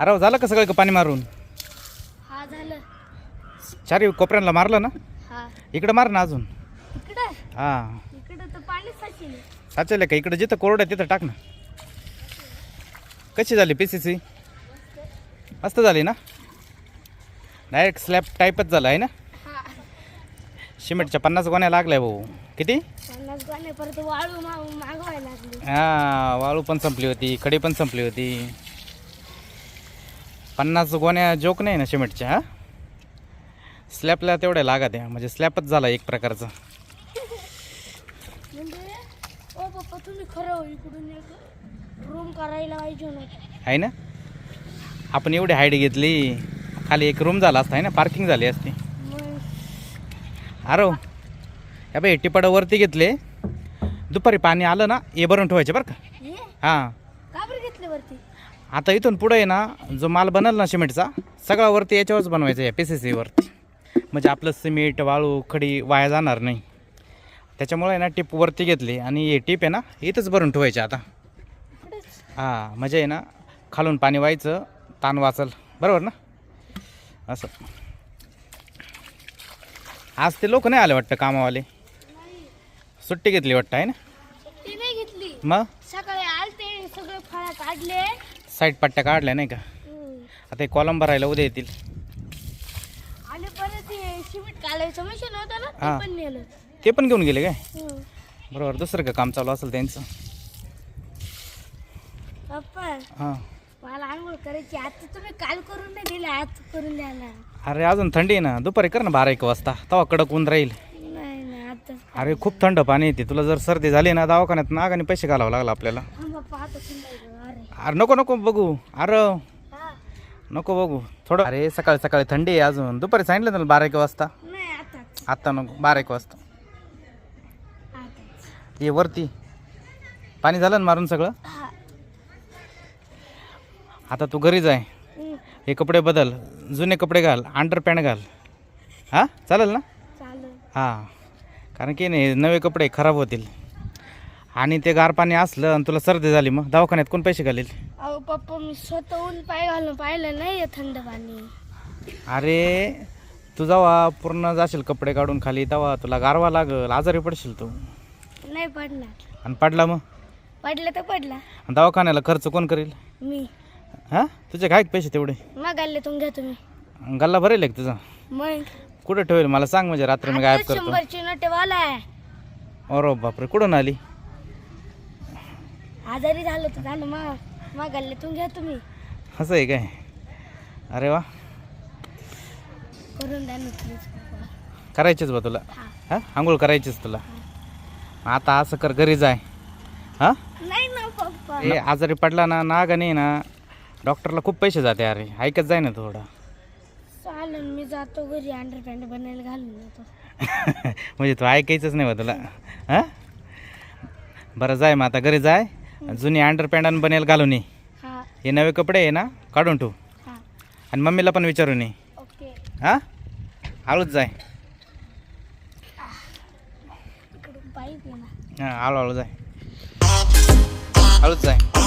अरे हो, झालं का सगळं का पाणी मारून? हा झालं. चारी कोपऱ्यांना मारलं ना? हा. इकडं मार ना अजून. इकडं? हां. इकडं तर पाणी साचेल. साचेल का? इकडं जिथं कोरडं आहे तिथं टाक ना. कशी झाली पी सी सी मस्त झाली ना? डायरेक्ट स्लॅब टाईपच झालं आहे ना? हा. सिमेंटच्या पन्नास गोण्या लागल्या भाऊ. किती? पन्नास गाणे परत वाळू माग मागवायला लागली. हां वाळू पण संपली होती खडी पण संपली होती. पन्नास गोण्या जोक नाही ना सिमेंटच्या हा? स्लॅबला तेवढ्या लागत आहे म्हणजे स्लॅबच झाला एक प्रकारचा. म्हणजे ना आहे ना? आपण एवढी हाईट घेतली खाली एक रूम झाला असता आहे ना? पार्किंग झाली असती. अरे या बाई टिपाडं वरती घेतले. दुपारी पाणी आलं ना हे भरून ठेवायचे बरं का? हे? हां. का बरं घेतले वरती? आता इथून पुढे आहे ना जो माल बनल ना सिमेंटचा सगळा वरती याच्यावरच बनवायचा आहे पी सी सीवरती म्हणजे आपलं सिमेंट वाळू खडी वाया जाणार नाही. त्याच्यामुळे आहे ना टीप वरती घेतली आणि हे टीप आहे ना इथंच भरून ठेवायचे आता. हां म्हणजे आहे ना खालून पाणी व्हायचं ताण वाचल. बरोबर ना? असं. आज ते लोक नाही आले वाटतं कामावाले. सुट्टी घेतली वाटतं आहे ना? मग सकाळी आलते सगळे फळा काढले. साईड पट्ट्या काढल्या नाही का. आता हे कॉलम भरायला उद्या येतील. आणि परत सिमेंट काढायचं मशीन होतं ना हा. ते पण नेलं. ते पण घेऊन गेले काय? हम्म. बरोबर दुसरं का काम चालू असेल त्यांचं? पप्पा हां. मला आंघोळ करायची आता तुम्ही काल करून नाही दिले आज करून द्यायला. अरे अजून थंडी आहे ना. दुपारी कर ना बारा एक वाजता. तवा कडक ऊन राहील. आता अरे खूप थंड पाणी येते तुला जर सर्दी झाली ना दवाखान्यात नागाने पैसे घालावं लागलं आपल्याला. हा आता अरे. अरे नको नको बघू. अरे. हा. नको बघू. थोडं अरे सकाळी सकाळी थंडी आहे अजून. दुपारी सांगितलं ना बारा एक वाजता? नाही आताच. आत्ता नको बारा एक वाजता. आताच. ये वरती. पाणी झालं ना मारून सगळं? हा. आता तू घरी जाय. हम्म. हे कपडे बदल. जुने कपडे घाल. अंडर पॅन्ट घाल. हां? चालेल ना? चालेल. हां. कारण की नाही नवे कपडे खराब होतील. आणि ते गार पाणी असलं आणि तुला सर्दी झाली मग दवाखान्यात कोण पैसे घालेल? अहो पप्पा मी स्वतःहून पाय घालून पाहिलं नाही थंड पाणी. अरे तू जेव्हा पूर्ण जाशील कपडे काढून खाली तेव्हा तुला गारवा लागल आजारी पडशील तू. नाही पडणार. आणि पडला मग? पडलं तर पडला. आणि दवाखान्याला खर्च कोण करेल? मी. हां? तुझे काय पैसे तेवढे. मग गाल्ले तुम घ्या तुम्ही. गल्ला भरेल एक तुझा. मग? कुठं ठेवेल? मला सांग म्हणजे रात्री मी गायब करतो. शंभरची आहे अरे बापरे कुठून आली? आजारी झालं तर झालं मग. मग घ्या तुम्ही. असं आहे काय? अरे वा. करून द्या करायचीच बा तुला. हा. हां? आंघोळ करायचीच तुला. आता असं कर घरी जाय. हां? नाही ना पप्पा. हे आजारी पडला ना नाग नाही ना डॉक्टरला खूप पैसे जाते अरे. ऐकत जाय ना थोडं. चालेल मी जातो घरी बनायला घालून येतो. म्हणजे तू ऐकायचंच नाही बा तुला. हां? बरं जाय मग आता घरी जाय. जुनी अंडर पॅन्ट बनेल घालून ये. हा. हे नवे कपडे आहे ना काढून ठेव. हा. आणि मम्मीला पण विचारून ये. ओके. हां? हळूच जाय. इकडून ना. हां हळूहळू जाय. हळूच जाय.